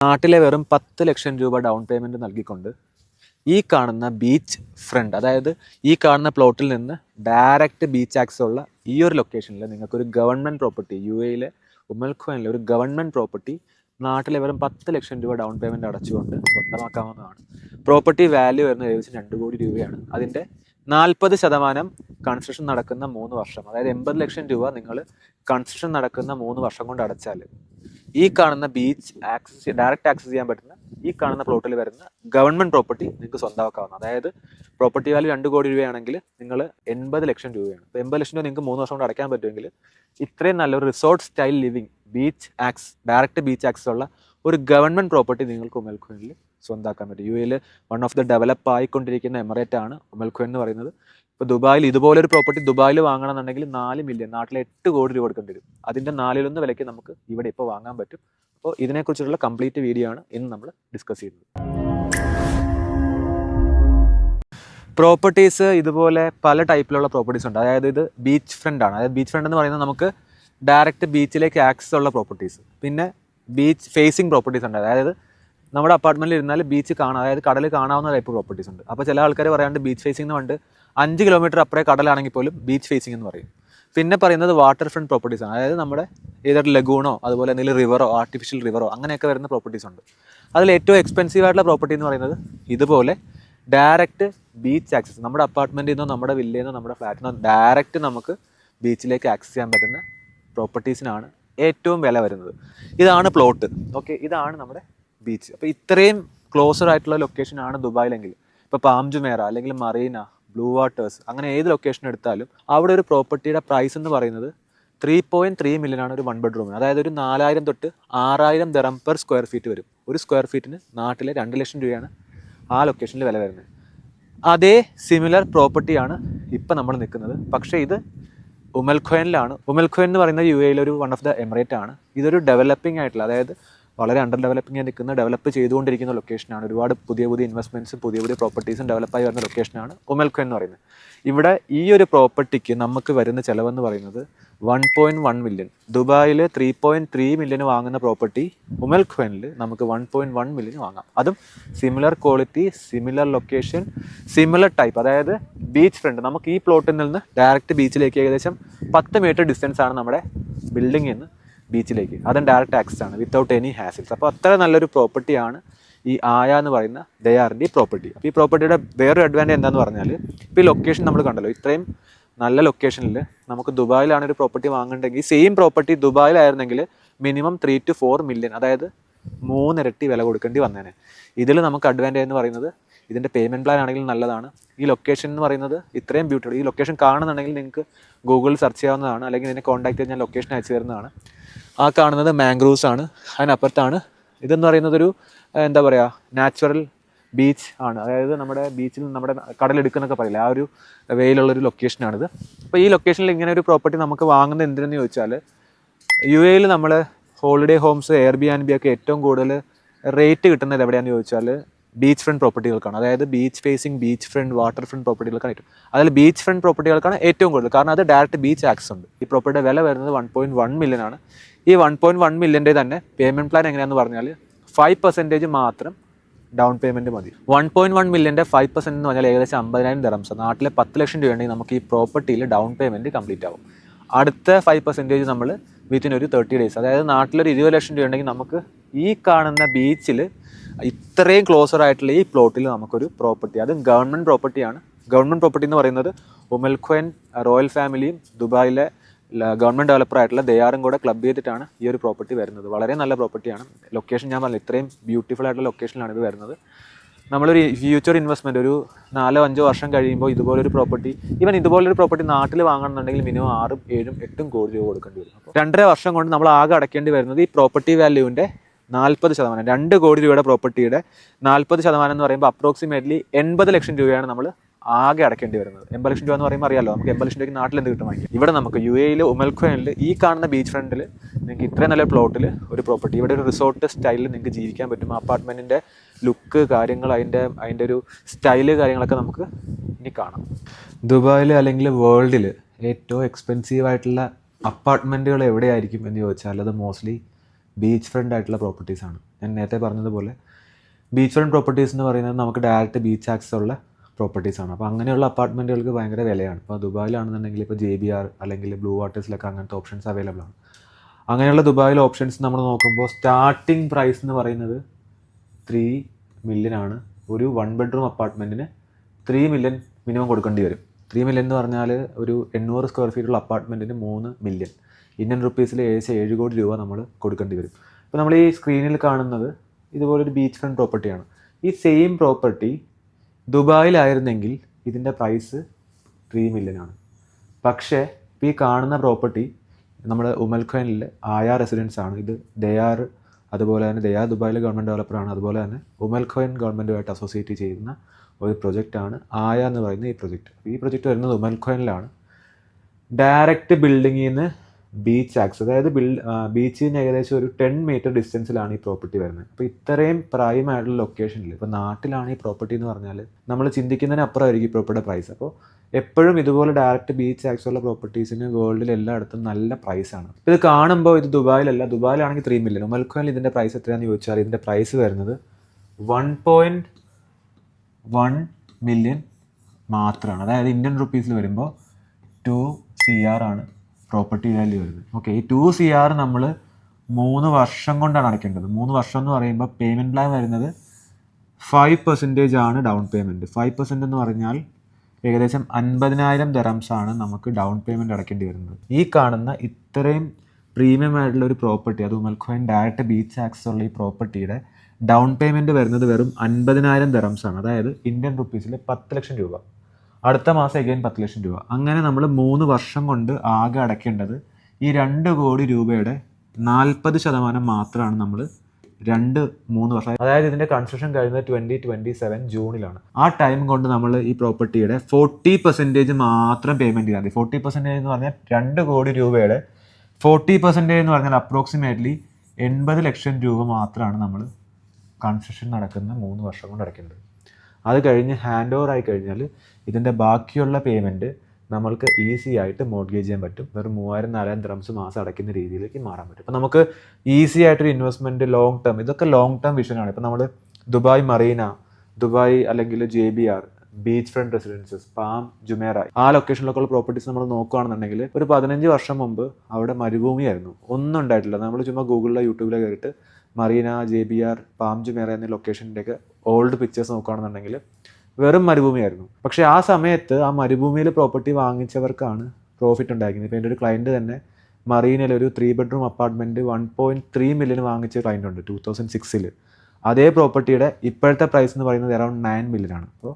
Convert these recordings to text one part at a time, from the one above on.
നാട്ടിലെ വെറും പത്ത് ലക്ഷം രൂപ ഡൗൺ പേയ്മെന്റ് നൽകിക്കൊണ്ട് ഈ കാണുന്ന ബീച്ച് ഫ്രണ്ട് അതായത് ഈ കാണുന്ന പ്ലോട്ടിൽ നിന്ന് ഡയറക്റ്റ് ബീച്ച് ആക്സ് ഉള്ള ഈ ഒരു ലൊക്കേഷനിൽ നിങ്ങൾക്കൊരു ഗവൺമെന്റ് പ്രോപ്പർട്ടി യു എയിലെ ഉമൽഖോനിലെ ഒരു ഗവൺമെന്റ് പ്രോപ്പർട്ടി നാട്ടിലെ വെറും പത്ത് ലക്ഷം രൂപ ഡൗൺ പേയ്മെന്റ് അടച്ചുകൊണ്ട് സ്വന്തമാക്കാവുന്നതാണ്. പ്രോപ്പർട്ടി വാല്യൂ വരുന്നത് ഏകദേശം രണ്ട് കോടി രൂപയാണ്. അതിന്റെ നാൽപ്പത് ശതമാനം കൺസ്ട്രക്ഷൻ നടക്കുന്ന മൂന്ന് വർഷം അതായത് എൺപത് ലക്ഷം രൂപ നിങ്ങൾ കൺസ്ട്രക്ഷൻ നടക്കുന്ന മൂന്ന് വർഷം കൊണ്ട് അടച്ചാൽ ഈ കാണുന്ന ബീച്ച് ആക്സസ് ഡയറക്റ്റ് ആക്സസ് ചെയ്യാൻ പറ്റുന്ന ഈ കാണുന്ന പ്ലോട്ടിൽ വരുന്ന ഗവൺമെന്റ് പ്രോപ്പർട്ടി നിങ്ങൾക്ക് സ്വന്തമാക്കാവുന്ന അതായത് പ്രോപ്പർട്ടി വാല്യൂ രണ്ട് കോടി രൂപയാണെങ്കിൽ നിങ്ങൾ എൺപത് ലക്ഷം രൂപയാണ്. അപ്പോൾ എൺപത് ലക്ഷം രൂപ നിങ്ങൾക്ക് മൂന്ന് വർഷം കൊണ്ട് അടയ്ക്കാൻ പറ്റുമെങ്കിൽ ഇത്രയും നല്ലൊരു resort style living beach access direct beach access ഉള്ള ഒരു ഗവൺമെന്റ് പ്രോപ്പർട്ടി നിങ്ങൾക്ക് ഉമൽഖുനിൽ സ്വന്തമാക്കാൻ പറ്റും. യു എയിൽ വൺ ഓഫ് ദ ഡെവലപ്പ് ആയിക്കൊണ്ടിരിക്കുന്ന എമറേറ്റ് ആണ് ഉമൽഖുൻ എന്ന് പറയുന്നത്. ഇപ്പോൾ ദുബായിൽ ഇതുപോലൊരു പ്രോപ്പർട്ടി ദുബായിൽ വാങ്ങണമെന്നുണ്ടെങ്കിൽ നാല് മില്യൺ നാട്ടിലെ എട്ട് കോടി രൂപ കൊടുക്കേണ്ടി വരും. അതിന്റെ നാലിലൊന്ന് വിലയ്ക്ക് നമുക്ക് ഇവിടെ ഇപ്പോൾ വാങ്ങാൻ പറ്റും. അപ്പോൾ ഇതിനെക്കുറിച്ചുള്ള കംപ്ലീറ്റ് വീഡിയോ ആണ് ഇന്ന് നമ്മൾ ഡിസ്കസ് ചെയ്യുന്നത്. പ്രോപ്പർട്ടീസ് ഇതുപോലെ പല ടൈപ്പിലുള്ള പ്രോപ്പർട്ടീസ് ഉണ്ട്. അതായത് ഇത് ബീച്ച് ഫ്രണ്ട് ആണ്. അതായത് ബീച്ച് ഫ്രണ്ട് എന്ന് പറയുന്നത് നമുക്ക് ഡയറക്റ്റ് ബീച്ചിലേക്ക് ആക്സസ് ഉള്ള പ്രോപ്പർട്ടീസ് പിന്നെ ബീച്ച് ഫേസിങ് പ്രോപ്പർട്ടീസ് ഉണ്ട്. അതായത് നമ്മുടെ അപ്പാർട്ട്മെന്റിൽ ഇരുന്നാൽ ബീച്ച് കാണാം. അതായത് കടൽ കാണാവുന്ന ടൈപ്പ് പ്രോപ്പർട്ടീസ് ഉണ്ട്. അപ്പോൾ ചില ആൾക്കാർ പറയാണ്ട് ബീച്ച് ഫേസിംഗ് എന്ന് പറഞ്ഞിട്ട് അഞ്ച് കിലോമീറ്റർ അപ്പുറേ കടലാണെങ്കിൽ പോലും ബീച്ച് ഫേസിംഗ് എന്ന് പറയും. പിന്നെ പറയുന്നത് വാട്ടർ ഫ്രണ്ട് പ്രോപ്പർട്ടീസ് ആണ്. അതായത് നമ്മുടെ ഏതൊരു ലഗൂണോ അതുപോലെ എന്തെങ്കിലും റിവറോ ആർട്ടിഫിഷ്യൽ റിവറോ അങ്ങനെയൊക്കെ വരുന്ന പ്രോപ്പർട്ടീസ് ഉണ്ട്. അതിൽ ഏറ്റവും എക്സ്പെൻസീവ് ആയിട്ടുള്ള പ്രോപ്പർട്ടി എന്ന് പറയുന്നത് ഇതുപോലെ ഡയറക്റ്റ് ബീച്ച് ആക്സസ് നമ്മുടെ അപ്പാർട്ട്മെന്റിൽ നിന്നോ നമ്മുടെ വില്ലയിൽ നിന്നോ നമ്മുടെ ഫ്ലാറ്റിൽ നിന്നോ ഡയറക്റ്റ് നമുക്ക് ബീച്ചിലേക്ക് ആക്സസ് ചെയ്യാൻ പറ്റുന്ന പ്രോപ്പർട്ടീസിനാണ് ഏറ്റവും വില വരുന്നത്. ഇതാണ് പ്ലോട്ട് ഓക്കെ ഇതാണ് നമ്മുടെ ബീച്ച് അപ്പോൾ ഇത്രയും ക്ലോസർ ആയിട്ടുള്ള ലൊക്കേഷനാണ് ദുബായിലെങ്കിൽ. ഇപ്പോൾ പാം ജുമേറ അല്ലെങ്കിൽ മറീന ബ്ലൂ വാട്ടേഴ്സ് അങ്ങനെ ഏത് ലൊക്കേഷൻ എടുത്താലും അവിടെ ഒരു പ്രോപ്പർട്ടിയുടെ പ്രൈസ് എന്ന് പറയുന്നത് ത്രീ പോയിന്റ് ത്രീ മില്യൺ ആണ് ഒരു വൺ ബെഡ്റൂമിന് അതായത് ഒരു നാലായിരം തൊട്ട് ആറായിരം ദറം പെർ സ്ക്വയർ ഫീറ്റ് വരും. ഒരു സ്ക്വയർ ഫീറ്റിന് നാട്ടിലെ രണ്ട് ലക്ഷം രൂപയാണ് ആ ലൊക്കേഷനിൽ വില വരുന്നത്. അതേ സിമിലർ പ്രോപ്പർട്ടിയാണ് ഇപ്പം നമ്മൾ നിൽക്കുന്നത്. പക്ഷേ ഇത് ഉമൽഖോയനിലാണ് ഉമൽഖോയൻ എന്ന് പറയുന്നത് യു എയിലെ ഒരു വൺ ഓഫ് ദ എമിറേറ്റ് ആണ്. ഇതൊരു ഡെവലപ്പിംഗ് ആയിട്ടുള്ള അതായത് വളരെ അണ്ടർ ഡെവലപ്പിംഗ് നിൽക്കുന്ന ഡെവലപ്പ് ചെയ്തുകൊണ്ടിരിക്കുന്ന ലൊക്കേഷനാണ് ഒരുപാട് പുതിയ പുതിയ ഇൻവെസ്റ്റ്മെന്റ്സും പുതിയ പുതിയ പ്രോപ്പർട്ടീസും ഡെവലപ്പായി വരുന്ന ലൊക്കേഷനാണ് ഒമൽക്കോ എന്ന് പറയുന്നത്. ഇവിടെ ഈ ഒരു പ്രോപ്പർട്ടിക്ക് നമുക്ക് വരുന്ന ചിലവെന്ന് പറയുന്നത് വൺ പോയിന്റ് വൺ മില്യൺ ദുബായിൽ ത്രീ പോയിന്റ് ത്രീ മില്യന് വാങ്ങുന്ന പ്രോപ്പർട്ടി ഉമൽഖോനിൽ നമുക്ക് വൺ പോയിന്റ് വൺ മില്യന് വാങ്ങാം. അതും similar quality similar location similar type അതായത് ബീച്ച് ഫ്രണ്ട് നമുക്ക് ഈ പ്ലോട്ടിൽ നിന്ന് ഡയറക്റ്റ് ബീച്ചിലേക്ക് ഏകദേശം പത്ത് മീറ്റർ ഡിസ്റ്റൻസ് ആണ് നമ്മുടെ ബിൽഡിംഗിൽ നിന്ന് ബീച്ചിലേക്ക്. അതും ഡയറക്റ്റ് ആക്സസ് ആണ് വിത്തൗട്ട് എനി ഹാസിൽസ് അപ്പോൾ അത്ര നല്ലൊരു പ്രോപ്പർട്ടിയാണ് ഈ ആയ എന്ന് പറയുന്ന ദയാറിന്റെ ഈ പ്രോപ്പർട്ടി അപ്പോൾ ഈ പ്രോപ്പർട്ടിയുടെ വേറൊരു അഡ്വാന്റേജ് എന്താന്ന് പറഞ്ഞാൽ ഇപ്പോൾ ഈ ലൊക്കേഷൻ നമ്മൾ കണ്ടല്ലോ ഇത്രയും നല്ല ലൊക്കേഷനിൽ നമുക്ക് ദുബായിലാണ് ഒരു പ്രോപ്പർട്ടി വാങ്ങുന്നുണ്ടെങ്കിൽ same property ദുബായിലായിരുന്നെങ്കിൽ minimum three to four million അതായത് മൂന്നിരട്ടി വില കൊടുക്കേണ്ടി വന്നേനെ. ഇതിൽ നമുക്ക് അഡ്വാന്റേജ് എന്ന് പറയുന്നത് ഇതിന്റെ പേയ്മെന്റ് പ്ലാൻ ആണെങ്കിലും നല്ലതാണ്. ഈ ലൊക്കേഷൻ എന്ന് പറയുന്നത് ഇത്രയും ബ്യൂട്ടിഫുൾ ഈ ലൊക്കേഷൻ കാണുന്നുണ്ടെങ്കിൽ നിങ്ങൾക്ക് ഗൂഗിളിൽ സെർച്ച് ചെയ്യാവുന്നതാണ് അല്ലെങ്കിൽ എന്നെ കോൺടാക്ട് ചെയ്ത് ഞാൻ ലൊക്കേഷൻ അയച്ചു തരുന്നതാണ്. ആ കാണുന്നത് മാംഗ്രൂവ്സ് ആണ്. അതിനപ്പുറത്താണ്. ഇതെന്ന് പറയുന്നത് ഒരു എന്താ പറയുക നാച്ചുറൽ ബീച്ച് ആണ്. അതായത് നമ്മുടെ ബീച്ചിൽ നമ്മുടെ കടലെടുക്കുന്നൊക്കെ പറയില്ല ആ ഒരു വെയിലുള്ളൊരു ലൊക്കേഷനാണിത് അപ്പോൾ ഈ ലൊക്കേഷനിൽ ഇങ്ങനെ ഒരു പ്രോപ്പർട്ടി നമുക്ക് വാങ്ങുന്നത് എന്തിനെന്ന് ചോദിച്ചാൽ യു എയിൽ നമ്മൾ holiday homes air B and B ഒക്കെ ഏറ്റവും കൂടുതൽ റേറ്റ് കിട്ടുന്നത് എവിടെയാണെന്ന് ചോദിച്ചാൽ ബീച്ച് ഫ്രണ്ട് പ്രോപ്പർട്ടികൾക്കാണ് അതായത് beach facing beach front water front പ്രോപ്പർട്ടികൾക്കാണ് ഏറ്റവും അതിൽ ബീച്ച് ഫ്രണ്ട് പ്രോപ്പർട്ടികൾക്കാണ് ഏറ്റവും കൂടുതൽ കാരണം അത് ഡയറക്റ്റ് ബീച്ച് ആക്സസ് ഉണ്ട്. ഈ പ്രോപ്പർട്ടിയുടെ വില വരുന്നത് വൺ പോയിന്റ് വൺ മില്യൺ ആണ്. ഈ വൺ പോയിന്റ് വൺ മില്യന്റെ തന്നെ പേയ്മെന്റ് പ്ലാൻ എങ്ങനെയാണെന്ന് പറഞ്ഞാൽ ഫൈവ് പെർസെന്റേജ് മാത്രം ഡൗൺ പേയ്മെന്റ് മതി. വൺ പോയിന്റ് വൺ മില്യന്റെ ഫൈവ് പെർസെന്റ് എന്ന് പറഞ്ഞാൽ ഏകദേശം അമ്പതിനായിരം ദിറംസ് നാട്ടിലെ പത്ത് ലക്ഷം രൂപ ഉണ്ടെങ്കിൽ നമുക്ക് ഈ പ്രോപ്പർട്ടിയിൽ ഡൗൺ പേയ്മെന്റ് കംപ്ലീറ്റ് ആവും. അടുത്ത ഫൈവ് പെർസെന്റേജ് നമ്മൾ വിത്തിൻ ഒരു തേർട്ടി ഡേയ്സ് അതായത് നാട്ടിലൊരു ഇരുപത് ലക്ഷം രൂപ ഉണ്ടെങ്കിൽ നമുക്ക് ഈ കാണുന്ന ബീച്ചിൽ ഇത്രയും ക്ലോസർ ആയിട്ടുള്ള ഈ പ്ലോട്ടിൽ നമുക്കൊരു പ്രോപ്പർട്ടി അത് ഗവൺമെന്റ് പ്രോപ്പർട്ടിയാണ് ഗവൺമെന്റ് പ്രോപ്പർട്ടി എന്ന് പറയുന്നത് ഉമൽഖൻ റോയൽ ഫാമിലിയും ദുബായിലെ ഗവൺമെന്റ് ഡെവലപ്പർ ആയിട്ടുള്ള ദയാറും കൂടെ ക്ലബ് ചെയ്തിട്ടാണ് ഈ ഒരു പ്രോപ്പർട്ടി വരുന്നത്. വളരെ നല്ല പ്രോപ്പർട്ടിയാണ് ലൊക്കേഷൻ ഞാൻ പറഞ്ഞു ഇത്രയും ബ്യൂട്ടിഫുൾ ആയിട്ടുള്ള ലൊക്കേഷനിലാണ് ഇത് വരുന്നത്. നമ്മളൊരു ഫ്യൂച്ചർ ഇൻവെസ്റ്റ്മെന്റ് ഒരു നാലോ അഞ്ചോ വർഷം കഴിയുമ്പോൾ ഇതുപോലൊരു പ്രോപ്പർട്ടി ഈവൻ ഇതുപോലൊരു പ്രോപ്പർട്ടി നാട്ടിൽ വാങ്ങണമെന്നുണ്ടെങ്കിൽ മിനിമം ആറും ഏഴും എട്ടും കോടി രൂപ കൊടുക്കേണ്ടി വരും. അപ്പോൾ രണ്ടര വർഷം കൊണ്ട് നമ്മൾ ആകെ അടയ്ക്കേണ്ടി വരുന്നത് ഈ പ്രോപ്പർട്ടി വാല്യൂവിന്റെ നാൽപ്പത് ശതമാനം രണ്ട് കോടി രൂപയുടെ പ്രോപ്പർട്ടിയുടെ നാൽപ്പത് ശതമാനം എന്ന് പറയുമ്പോൾ അപ്രോക്സിമേറ്റ്ലി എൺപത് ലക്ഷം രൂപയാണ് നമ്മൾ ആകെ അടക്കേണ്ടി വരുന്നത്. എൺപത് ലക്ഷം രൂപ എന്ന് പറയുമ്പോൾ അറിയാലോ നമുക്ക് എൺപത് ലക്ഷം രൂപയ്ക്ക് നാട്ടിൽ എന്ത് കിട്ടും വാങ്ങി ഇവിടെ നമുക്ക് യു എയിൽ ഉമൽഖോനിൽ ഈ കാണുന്ന ബീച്ച് ഫ്രണ്ടിൽ നിങ്ങൾക്ക് ഇത്രയും നല്ല പ്ലോട്ടിൽ ഒരു പ്രോപ്പർട്ടി ഇവിടെ ഒരു റിസോർട്ട് സ്റ്റൈലിൽ നിങ്ങൾക്ക് ജീവിക്കാൻ പറ്റും. അപ്പാർട്ട്മെന്റിന്റെ ലുക്ക് കാര്യങ്ങൾ അതിന്റെ അതിന്റെ ഒരു സ്റ്റൈൽ കാര്യങ്ങളൊക്കെ നമുക്ക് ഇനി കാണാം. ദുബായിൽ അല്ലെങ്കിൽ വേൾഡിൽ ഏറ്റവും എക്സ്പെൻസീവ് ആയിട്ടുള്ള അപ്പാർട്ട്മെന്റുകൾ എവിടെയായിരിക്കും എന്ന് ചോദിച്ചാൽ അത് മോസ്റ്റ്ലി ബീച്ച് ഫ്രണ്ട് ആയിട്ടുള്ള പ്രോപ്പർട്ടീസാണ് ഞാൻ നേരത്തെ പറഞ്ഞതുപോലെ ബീച്ച് ഫ്രണ്ട് പ്രോപ്പർട്ടീസ് എന്ന് പറയുന്നത് നമുക്ക് ഡയറക്റ്റ് ബീച്ച് ആക്സസ് ഉള്ള പ്രോപ്പർട്ടീസാണ് അപ്പോൾ അങ്ങനെയുള്ള അപ്പാർട്ട്മെന്റുകൾക്ക് ഭയങ്കര വിലയാണ്. ഇപ്പോൾ ദുബായിലാണെന്നുണ്ടെങ്കിൽ ഇപ്പോൾ ജെ ബി ആർ അല്ലെങ്കിൽ ബ്ലൂ വാട്ടേഴ്സിലൊക്കെ അങ്ങനത്തെ ഓപ്ഷൻസ് അവൈലബിൾ ആണ്. അങ്ങനെയുള്ള ദുബായിൽ ഓപ്ഷൻസ് നമ്മൾ നോക്കുമ്പോൾ സ്റ്റാർട്ടിംഗ് പ്രൈസ് എന്ന് പറയുന്നത് ത്രീ ആണ്. ഒരു വൺ ബെഡ്റൂം അപ്പാർട്ട്മെന്റിന് ത്രീ മില്യൺ മിനിമം കൊടുക്കേണ്ടി വരും. ത്രീ മില്യൺ എന്ന് പറഞ്ഞാൽ ഒരു എണ്ണൂറ് സ്ക്വയർ ഫീറ്റുള്ള അപ്പാർട്ട്മെന്റിന് മൂന്ന് മില്യൺ ഇന്ത്യൻ റുപ്പീസിൽ ഏകദേശം ഏഴ് കോടി രൂപ നമ്മൾ കൊടുക്കേണ്ടി വരും. ഇപ്പോൾ നമ്മൾ ഈ സ്ക്രീനിൽ കാണുന്നത് ഇതുപോലൊരു ബീച്ച് ഫ്രണ്ട് പ്രോപ്പർട്ടിയാണ് ഈ സെയിം പ്രോപ്പർട്ടി ദുബായിലായിരുന്നെങ്കിൽ ഇതിന്റെ പ്രൈസ് ത്രീ മില്യനാണ് പക്ഷേ ഈ കാണുന്ന പ്രോപ്പർട്ടി നമ്മുടെ ഉമൽഖാനിൽ ആയാ റെസിഡൻസ് ആണ്. ഇത് ദയാർ അതുപോലെ തന്നെ ദയാർ ദുബായിലെ ഗവൺമെന്റ് ഡെവലപ്പറാണ് അതുപോലെ തന്നെ ഉമൽഖൈൻ ഗവൺമെന്റുമായിട്ട് അസോസിയേറ്റ് ചെയ്യുന്ന ഒരു പ്രൊജക്റ്റാണ് ആയ എന്ന് പറയുന്ന ഈ പ്രൊജക്റ്റ് ഈ പ്രൊജക്റ്റ് വരുന്നത് ഉമൽഖൈനിലാണ്. ഡയറക്റ്റ് ബിൽഡിങ്ങിൽ നിന്ന് ബീച്ച് ആക്സ് അതായത് ബിൽ ബീച്ചിന് ഏകദേശം ഒരു ടെൻ മീറ്റർ ഡിസ്റ്റൻസിലാണ് ഈ പ്രോപ്പർട്ടി വരുന്നത്. അപ്പോൾ ഇത്രയും പ്രൈം ആയിട്ടുള്ള ലൊക്കേഷനിൽ ഇപ്പോൾ നാട്ടിലാണ് ഈ പ്രോപ്പർട്ടി എന്ന് പറഞ്ഞാൽ നമ്മൾ ചിന്തിക്കുന്നതിന് അപ്പുറമായിരിക്കും ഈ പ്രോപ്പർട്ടിയുടെ പ്രൈസ് അപ്പോൾ എപ്പോഴും ഇതുപോലെ ഡയറക്റ്റ് ബീച്ച് ആക്സ് ഉള്ള പ്രോപ്പർട്ടീസിന് വേൾഡിൽ എല്ലായിടത്തും നല്ല പ്രൈസാണ് ഇത് കാണുമ്പോൾ ഇത് ദുബായിലല്ല ദുബായിലാണെങ്കിൽ ത്രീ മില്യൺ ഉമൽഖോനിൽ ഇതിന്റെ പ്രൈസ് എത്രയാണെന്ന് ചോദിച്ചാൽ ഇതിന്റെ പ്രൈസ് വരുന്നത് വൺ പോയിന്റ് വൺ മില്യൺ മാത്രമാണ് അതായത് ഇന്ത്യൻ റുപ്പീസിൽ വരുമ്പോൾ ടു സി ആർ ആണ്. പ്രോപ്പർട്ടി വാല്യൂ വരുന്നത്. ഓക്കെ ഈ ടു സി ആർ നമ്മൾ മൂന്ന് വർഷം കൊണ്ടാണ് അടയ്ക്കേണ്ടത്. മൂന്ന് വർഷം എന്ന് പറയുമ്പോൾ പേയ്മെന്റ് പ്ലാൻ വരുന്നത് ഫൈവ് പെർസെന്റേജ് ആണ് ഡൗൺ പേയ്മെന്റ് ഫൈവ് പെർസെന്റ് എന്ന് പറഞ്ഞാൽ ഏകദേശം അൻപതിനായിരം ദറംസ് ആണ് നമുക്ക് ഡൗൺ പേയ്മെന്റ് അടയ്ക്കേണ്ടി വരുന്നത്. ഈ കാണുന്ന ഇത്രയും പ്രീമിയം ആയിട്ടുള്ള ഒരു പ്രോപ്പർട്ടി അത് ഉമൽഖോയിൻ ഡയറക്റ്റ് ബീച്ച് ആക്സസ് ഉള്ള ഈ പ്രോപ്പർട്ടിയുടെ ഡൗൺ പേയ്മെന്റ് വരുന്നത് വെറും അൻപതിനായിരം ദറംസ് ആണ്. അതായത് ഇന്ത്യൻ റുപ്പീസിൽ പത്ത് ലക്ഷം രൂപ. അടുത്ത മാസം എഗൈൻ പത്ത് ലക്ഷം രൂപ. അങ്ങനെ നമ്മൾ മൂന്ന് വർഷം കൊണ്ട് ആകെ അടയ്ക്കേണ്ടത് ഈ രണ്ട് കോടി രൂപയുടെ നാൽപ്പത് ശതമാനം മാത്രമാണ് നമ്മൾ രണ്ട് മൂന്ന് വർഷം. അതായത് ഇതിന്റെ കൺസ്ട്രക്ഷൻ കഴിയുന്നത് ട്വന്റി ട്വന്റി സെവൻ ജൂണിലാണ്. ആ ടൈം കൊണ്ട് നമ്മൾ ഈ പ്രോപ്പർട്ടിയുടെ ഫോർട്ടി പെർസെന്റേജ് മാത്രം പേയ്മെന്റ് ചെയ്താൽ മതി. ഫോർട്ടി പെർസെന്റേജ് എന്ന് പറഞ്ഞാൽ രണ്ട് കോടി രൂപയുടെ ഫോർട്ടി പെർസെന്റേജ് എന്ന് പറഞ്ഞാൽ അപ്രോക്സിമേറ്റ്ലി എൺപത് ലക്ഷം രൂപ മാത്രമാണ് നമ്മൾ കൺസ്ട്രക്ഷൻ നടക്കുന്ന മൂന്ന് വർഷം കൊണ്ട് അടയ്ക്കേണ്ടത്. അത് കഴിഞ്ഞ് ഹാൻഡ് ഓവർ ആയി കഴിഞ്ഞാൽ ഇതിന്റെ ബാക്കിയുള്ള പേയ്മെന്റ് നമ്മൾക്ക് ഈസി ആയിട്ട് മോഡ്ഗേജ് ചെയ്യാൻ പറ്റും. വെറും മൂവായിരം നാലായിരം ദ്രംസ് മാസം അടയ്ക്കുന്ന രീതിയിലേക്ക് മാറാൻ പറ്റും. അപ്പോൾ നമുക്ക് ഈസി ആയിട്ടൊരു ഇൻവെസ്റ്റ്മെന്റ് ലോങ് ടേം ഇതൊക്കെ ലോങ് ടേം വിഷനാണ് ഇപ്പോൾ നമ്മൾ ദുബായ് മറീന ദുബായ് അല്ലെങ്കിൽ J B R beach front residences Palm Jumeirah ആ ലൊക്കേഷനിലൊക്കെ ഉള്ള പ്രോപ്പർട്ടീസ് നമ്മൾ നോക്കുകയാണെന്നുണ്ടെങ്കിൽ ഒരു പതിനഞ്ച് വർഷം മുമ്പ് അവിടെ മരുഭൂമിയായിരുന്നു. ഒന്നും ഉണ്ടായിട്ടില്ല. നമ്മൾ ചുമ്മാ ഗൂഗിളിലോ യൂട്യൂബിലോ കയറിയിട്ട് Marina J B R Palm Jumeirah എന്നീ ലൊക്കേഷന്റെയൊക്കെ ഓൾഡ് പിക്ചേഴ്സ് നോക്കുകയാണെന്നുണ്ടെങ്കിൽ വെറും മരുഭൂമിയായിരുന്നു. പക്ഷേ ആ സമയത്ത് ആ മരുഭൂമിയിൽ പ്രോപ്പർട്ടി വാങ്ങിച്ചവർക്കാണ് പ്രോഫിറ്റ് ഉണ്ടായിരിക്കുന്നത് ഇപ്പോൾ എന്റെ ഒരു ക്ലയന്റ് തന്നെ മറീനയിൽ ഒരു three bedroom apartment one point three million വാങ്ങിച്ച ക്ലയന്റ് ഉണ്ട് ടൂ തൗസൻഡ് സിക്സിൽ അതേ പ്രോപ്പർട്ടിയുടെ ഇപ്പോഴത്തെ പ്രൈസ് എന്ന് പറയുന്നത് അറൗണ്ട് നയൻ മില്യൺ ആണ്. അപ്പോൾ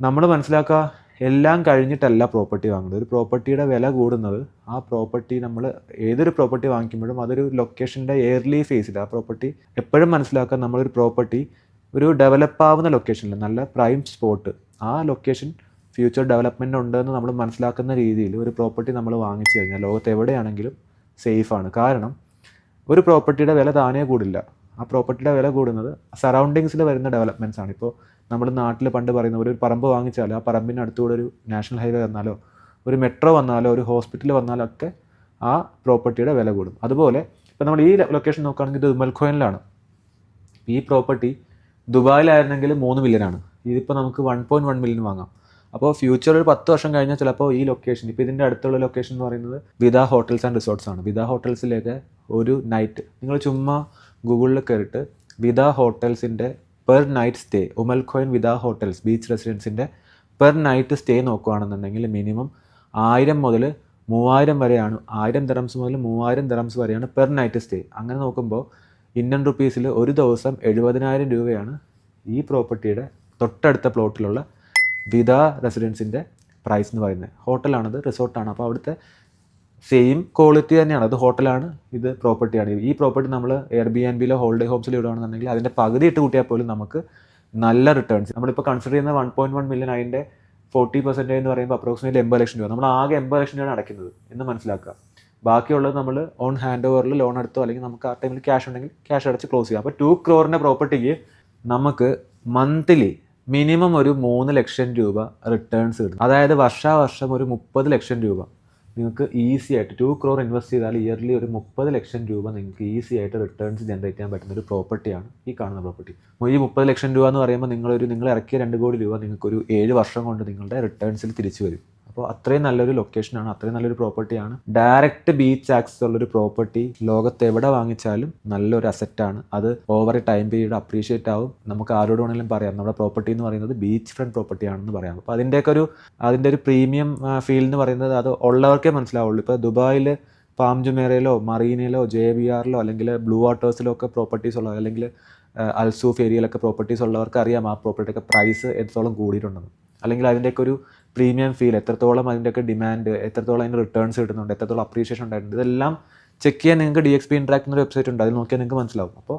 നമ്മൾ മനസ്സിലാക്കുക എല്ലാം കഴിഞ്ഞിട്ടല്ല പ്രോപ്പർട്ടി വാങ്ങുന്നത്. ഒരു പ്രോപ്പർട്ടിയുടെ വില കൂടുന്നത് ആ പ്രോപ്പർട്ടി നമ്മൾ ഏതൊരു പ്രോപ്പർട്ടി വാങ്ങിക്കുമ്പോഴും അതൊരു ലൊക്കേഷന്റെ എയർലി ഫേസിൽ ആ പ്രോപ്പർട്ടി എപ്പോഴും മനസ്സിലാക്കുക നമ്മളൊരു പ്രോപ്പർട്ടി ഒരു ഡെവലപ്പ് ആവുന്ന ലൊക്കേഷനിൽ നല്ല പ്രൈം സ്പോട്ട് ആ ലൊക്കേഷൻ ഫ്യൂച്ചർ ഡെവലപ്മെന്റ് ഉണ്ടെന്ന് നമ്മൾ മനസ്സിലാക്കുന്ന രീതിയിൽ ഒരു പ്രോപ്പർട്ടി നമ്മൾ വാങ്ങിച്ചു കഴിഞ്ഞാൽ ലോകത്ത് എവിടെയാണെങ്കിലും സേഫാണ് കാരണം ഒരു പ്രോപ്പർട്ടിയുടെ വില താനേ കൂടില്ല. ആ പ്രോപ്പർട്ടിയുടെ വില കൂടുന്നത് സറൗണ്ടിങ്സിൽ വരുന്ന ഡെവലപ്മെന്റ്സ് ആണ്. ഇപ്പോൾ നമ്മൾ നാട്ടിൽ പണ്ട് പറയുന്ന ഒരു പറമ്പ് വാങ്ങിച്ചാൽ ആ പറമ്പിന് അടുത്തുകൂടെ ഒരു നാഷണൽ ഹൈവേ വന്നാലോ ഒരു മെട്രോ വന്നാലോ ഒരു ഹോസ്പിറ്റൽ വന്നാലോ ഒക്കെ ആ പ്രോപ്പർട്ടിയുടെ വില കൂടും. അതുപോലെ ഇപ്പോൾ നമ്മൾ ഈ ലൊക്കേഷൻ നോക്കുകയാണെങ്കിൽ ഇത് ഉമൽഖോയിനിലാണ് ഈ പ്രോപ്പർട്ടി ദുബായിലായിരുന്നെങ്കിൽ മൂന്ന് മില്യനാണ് ഇതിപ്പോൾ നമുക്ക് വൺ പോയിന്റ് വൺ മില്യൺ വാങ്ങാം. അപ്പോൾ ഫ്യൂച്ചർ ഒരു പത്ത് വർഷം കഴിഞ്ഞാൽ ചിലപ്പോൾ ഈ ലൊക്കേഷൻ ഇപ്പോൾ ഇതിന്റെ അടുത്തുള്ള ലൊക്കേഷൻ എന്ന് പറയുന്നത് വിത ഹോട്ടൽസ് ആൻഡ് റിസോർട്ട്സ് ആണ്. വിത ഹോട്ടൽസിലേക്ക് ഒരു നൈറ്റ് നിങ്ങൾ ചുമ്മാ ഗൂഗിളിൽ കയറിയിട്ട് Vida ഹോട്ടൽസിന്റെ per night stay Umm Al Quwain Vida hotels beach റെസിഡൻസിന്റെ per night stay നോക്കുകയാണെന്നുണ്ടെങ്കിൽ മിനിമം ആയിരം മുതൽ മൂവായിരം വരെയാണ് ആയിരം ദറംസ് മുതൽ മൂവായിരം ദറംസ് വരെയാണ് പെർ നൈറ്റ് സ്റ്റേ അങ്ങനെ നോക്കുമ്പോൾ ഇന്ത്യൻ റുപ്പീസിൽ ഒരു ദിവസം എഴുപതിനായിരം രൂപയാണ് ഈ പ്രോപ്പർട്ടിയുടെ തൊട്ടടുത്ത പ്ലോട്ടിലുള്ള വിത റെസിഡൻസിന്റെ പ്രൈസ് എന്ന് പറയുന്നത്. ഹോട്ടലാണത് റിസോർട്ടാണ്. അപ്പോൾ അവിടുത്തെ സെയിം ക്വാളിറ്റി തന്നെയാണ്. അത് ഹോട്ടലാണ് ഇത് പ്രോപ്പർട്ടിയാണ്. ഈ പ്രോപ്പർട്ടി നമ്മൾ എയർ ബി ആൻഡ് ബിയിലോ ഹോളിഡേ ഹോംസിലോ ഇടുകയാണെന്നുണ്ടെങ്കിൽ അതിന്റെ പകുതി ഇട്ട് കൂട്ടിയാൽ പോലും നമുക്ക് നല്ല റിട്ടേൺസ് നമ്മളിപ്പോൾ കൺസിഡർ ചെയ്യുന്ന വൺ പോയിന്റ് വൺ മില്യൺ അതിന്റെ ഫോർട്ടി പെർസെന്റേജ് എന്ന് പറയുമ്പോൾ അപ്രോക്സിമേറ്റ്ലി എൺപത് ലക്ഷം രൂപ. നമ്മൾ ആകെ എൺപത് ലക്ഷം രൂപയാണ് അടയ്ക്കുന്നത് എന്ന് മനസ്സിലാക്കുക. ബാക്കിയുള്ളത് നമ്മൾ ഓൺ ഹാൻഡ് ഓവറിൽ ലോൺ എടുത്തോ അല്ലെങ്കിൽ നമുക്ക് ആ ടൈമിൽ ക്യാഷ് ഉണ്ടെങ്കിൽ ക്യാഷ് അടച്ച് ക്ലോസ് ചെയ്യാം. അപ്പോൾ ടു ക്രോറിന്റെ പ്രോപ്പർട്ടിക്ക് നമുക്ക് മന്ത്ലി മിനിമം ഒരു മൂന്ന് ലക്ഷം രൂപ റിട്ടേൺസ് കിട്ടും. അതായത് വർഷാവർഷം ഒരു മുപ്പത് ലക്ഷം രൂപ. നിങ്ങൾക്ക് ഈസി ആയിട്ട് ടു ക്രോർ ഇൻവെസ്റ്റ് ചെയ്താൽ ഇയർലി ഒരു മുപ്പത് ലക്ഷം രൂപ നിങ്ങൾക്ക് ഈസി ആയിട്ട് റിട്ടേൺസ് ജനറേറ്റ് ചെയ്യാൻ പറ്റുന്ന ഒരു പ്രോപ്പർട്ടിയാണ് ഈ കാണുന്ന പ്രോപ്പർട്ടി ഈ മുപ്പത് ലക്ഷം രൂപ എന്ന് പറയുമ്പോൾ നിങ്ങളൊരു നിങ്ങൾ ഇറക്കിയ രണ്ട് കോടി രൂപ നിങ്ങൾക്കൊരു ഏഴ് വർഷം കൊണ്ട് നിങ്ങളുടെ റിട്ടേൺസിൽ തിരിച്ചു വരും. അപ്പോൾ അത്രയും നല്ലൊരു ലൊക്കേഷനാണ് അത്രയും നല്ലൊരു പ്രോപ്പർട്ടിയാണ് ഡയറക്റ്റ് ബീച്ച് ആക്സസ് ഉള്ളൊരു പ്രോപ്പർട്ടി ലോകത്ത് എവിടെ വാങ്ങിച്ചാലും നല്ലൊരു അസറ്റാണ് അത് ഓവർ ടൈം പീരീഡ് അപ്രീഷിയേറ്റ് ആവും. നമുക്ക് ആരോട് വേണമെങ്കിലും പറയാം. നമ്മുടെ പ്രോപ്പർട്ടി എന്ന് പറയുന്നത് ബീച്ച് ഫ്രണ്ട് പ്രോപ്പർട്ടി ആണെന്ന് പറയാം. അപ്പോൾ അതിന്റെയൊക്കെ ഒരു അതിന്റെ ഒരു പ്രീമിയം ഫീൽ എന്ന് പറയുന്നത് അത് ഉള്ളവർക്കേ മനസ്സിലാവുള്ളൂ. ഇപ്പോൾ ദുബായിൽ പാം ജുമേറയിലോ മറീനയിലോ ജെ ബി ആറിലോ അല്ലെങ്കിൽ ബ്ലൂ വാട്ടേഴ്സിലോ ഒക്കെ പ്രോപ്പർട്ടീസ് ഉള്ളവർ അല്ലെങ്കിൽ അൽസൂഫ് ഏരിയയിലൊക്കെ പ്രോപ്പർട്ടീസ് ഉള്ളവർക്ക് അറിയാം ആ പ്രോപ്പർട്ടിയൊക്കെ പ്രൈസ് എത്രത്തോളം കൂടിയിട്ടുണ്ടെന്ന്. അല്ലെങ്കിൽ അതിന്റെയൊക്കെ ഒരു പ്രീമിയം ഫീൽ എത്രത്തോളം അതിന്റെയൊക്കെ ഡിമാൻഡ് എത്രത്തോളം അതിന്റെ റിട്ടേൺസ് കിട്ടുന്നുണ്ട് എത്രത്തോളം അപ്രീഷിയേഷൻ ഉണ്ടായിട്ടുണ്ട് ഇതെല്ലാം ചെക്ക് ചെയ്യാൻ നിങ്ങൾക്ക് ഡി എക്സ് പി ഇൻട്രാക്ട് എന്നൊരു വെബ്സൈറ്റ് ഉണ്ട്. അതിൽ നോക്കിയാൽ നിങ്ങൾക്ക് മനസ്സിലാവും. അപ്പോൾ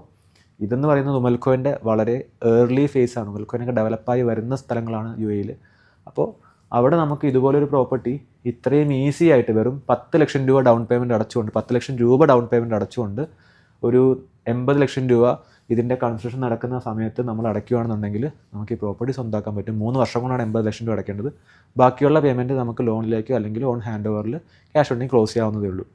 ഇതെന്ന് പറയുന്നത് ഉമൽക്കോയിന്റെ വളരെ ഏർലി ഫേസ് ആണ്. ഉമൽക്കോനൊക്കെ ഡെവലപ്പായി വരുന്ന സ്ഥലങ്ങളാണ് യു എയിൽ അപ്പോൾ അവിടെ നമുക്ക് ഇതുപോലൊരു പ്രോപ്പർട്ടി ഇത്രയും ഈസി ആയിട്ട് വെറും പത്ത് ലക്ഷം രൂപ ഡൗൺ പേയ്മെന്റ് അടച്ചുകൊണ്ട് പത്ത് ലക്ഷം രൂപ ഡൗൺ പേയ്മെന്റ് അടച്ചുകൊണ്ട് ഒരു എൺപത് ലക്ഷം രൂപ ഇതിന്റെ കൺസ്ട്രക്ഷൻ നടക്കുന്ന സമയത്ത് നമ്മൾ അടയ്ക്കുകയാണെന്നുണ്ടെങ്കിൽ നമുക്ക് ഈ പ്രോപ്പർട്ടി സ്വന്തമാക്കാൻ പറ്റും. മൂന്ന് വർഷം കൊണ്ടാണ് എൺപത് ലക്ഷം രൂപ അടയ്ക്കേണ്ടത്. ബാക്കിയുള്ള പേയ്മെന്റ് നമുക്ക് ലോണിലേക്കോ അല്ലെങ്കിൽ ഓൺ ഹാൻഡ് ഓവറിൽ ക്യാഷ് ഉണ്ടെങ്കിൽ ക്ലോസ് ചെയ്യാവുന്നതേ ഉള്ളൂ.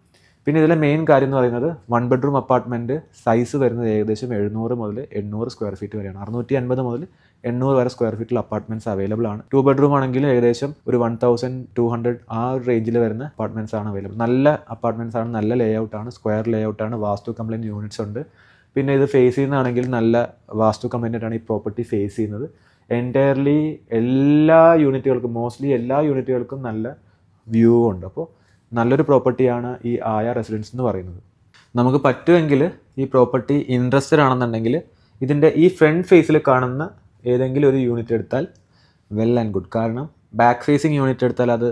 പിന്നെ ഇതിലെ മെയിൻ കാര്യം എന്ന് പറയുന്നത് വൺ ബെഡ്റൂം അപ്പാർട്ട്മെന്റ് സൈസ് വരുന്നത് ഏകദേശം എഴുന്നൂറ് മുതൽ എണ്ണൂറ് സ്ക്വയർ ഫീറ്റ് വരെയാണ്. അറുന്നൂറ്റി അൻപത് മുതൽ എണ്ണൂറ് വരെ സ്ക്വയർ ഫീറ്റിൽ അപ്പാർട്ട്മെന്റ്സ് അവൈലബിൾ ആണ്. ടു ബെഡ്റൂം ആണെങ്കിൽ ഏകദേശം ഒരു വൺ തൗസൻഡ് ടു ഹൺഡ്രഡ് ആ ഒരു റേഞ്ചിൽ വരുന്ന അപ്പാർട്ട്മെന്റ്സ് ആണ് അവൈലബിൾ നല്ല അപ്പാർട്ട്മെന്റ്സ് ആണ് നല്ല ലേ ഔട്ടാണ് സ്ക്വയർ ലേ ഔട്ടാണ് വാസ്തു കംപ്ലൈന്റ് യൂണിറ്റ്സ് ഉണ്ട്. പിന്നെ ഇത് ഫേസ് ചെയ്യുന്നതാണെങ്കിൽ നല്ല വാസ്തു കമ്പനിയായിട്ടാണ് ഈ പ്രോപ്പർട്ടി ഫേസ് ചെയ്യുന്നത്. എന്റയർലി എല്ലാ യൂണിറ്റുകൾക്കും മോസ്റ്റ്ലി എല്ലാ യൂണിറ്റുകൾക്കും നല്ല വ്യൂ ഉണ്ട്. അപ്പോൾ നല്ലൊരു പ്രോപ്പർട്ടിയാണ് ഈ ആയ റെസിഡൻസ് എന്ന് പറയുന്നത്. നമുക്ക് പറ്റുമെങ്കിൽ ഈ പ്രോപ്പർട്ടി ഇൻട്രസ്റ്റഡ് ആണെന്നുണ്ടെങ്കിൽ ഇതിന്റെ ഈ ഫ്രണ്ട് ഫേസിൽ കാണുന്ന ഏതെങ്കിലും ഒരു യൂണിറ്റ് എടുത്താൽ വെൽ ആൻഡ് ഗുഡ് കാരണം ബാക്ക് ഫേസിങ് യൂണിറ്റ് എടുത്താൽ അത്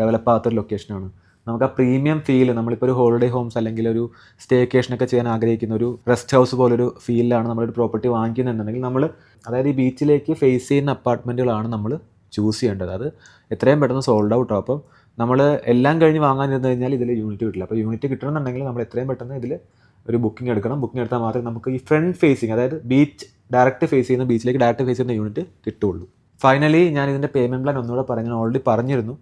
ഡെവലപ്പ് ആകാത്തൊരു ലൊക്കേഷനാണ് നമുക്ക് ആ പ്രീമിയം ഫീൽ നമ്മളിപ്പോൾ ഒരു ഹോളിഡേ ഹോംസ് അല്ലെങ്കിൽ ഒരു സ്റ്റേക്കേഷനൊക്കെ ചെയ്യാൻ ആഗ്രഹിക്കുന്ന ഒരു റെസ്റ്റ് ഹൗസ് പോലൊരു ഫീലിലാണ് നമ്മളൊരു പ്രോപ്പർട്ടി വാങ്ങിക്കുന്നുണ്ടെങ്കിൽ നമ്മൾ അതായത് ഈ ബീച്ചിലേക്ക് ഫേസ് ചെയ്യുന്ന അപ്പാർട്ട്മെന്റുകളാണ് നമ്മൾ ചൂസ് ചെയ്യേണ്ടത്. അത് എത്രയും പെട്ടെന്ന് സോൾഡ് ഔട്ട് അപ്പം നമ്മൾ എല്ലാം കഴിഞ്ഞ് വാങ്ങാനിരുന്നു കഴിഞ്ഞാൽ ഇതിൽ യൂണിറ്റ് കിട്ടില്ല. അപ്പോൾ യൂണിറ്റ് കിട്ടണമെന്നുണ്ടെങ്കിൽ നമ്മൾ എത്രയും പെട്ടെന്ന് ഇതിൽ ഒരു ബുക്കിംഗ് എടുക്കണം. ബുക്കിംഗ് എടുത്താൽ മാത്രമേ നമുക്ക് ഈ ഫ്രണ്ട് ഫേസിങ് അതായത് ബീച്ച് ഡയറക്റ്റ് ഫേസ് ചെയ്യുന്ന ബീച്ചിലേക്ക് ഡയറക്റ്റ് ഫേസ് ചെയ്യുന്ന യൂണിറ്റ് കിട്ടുള്ളൂ. ഫൈനലി ഞാൻ ഇതിന്റെ പേയ്മെന്റ് പ്ലാൻ ഒന്നുകൂടെ പറഞ്ഞു ഓൾറെഡി പറഞ്ഞിരുന്നു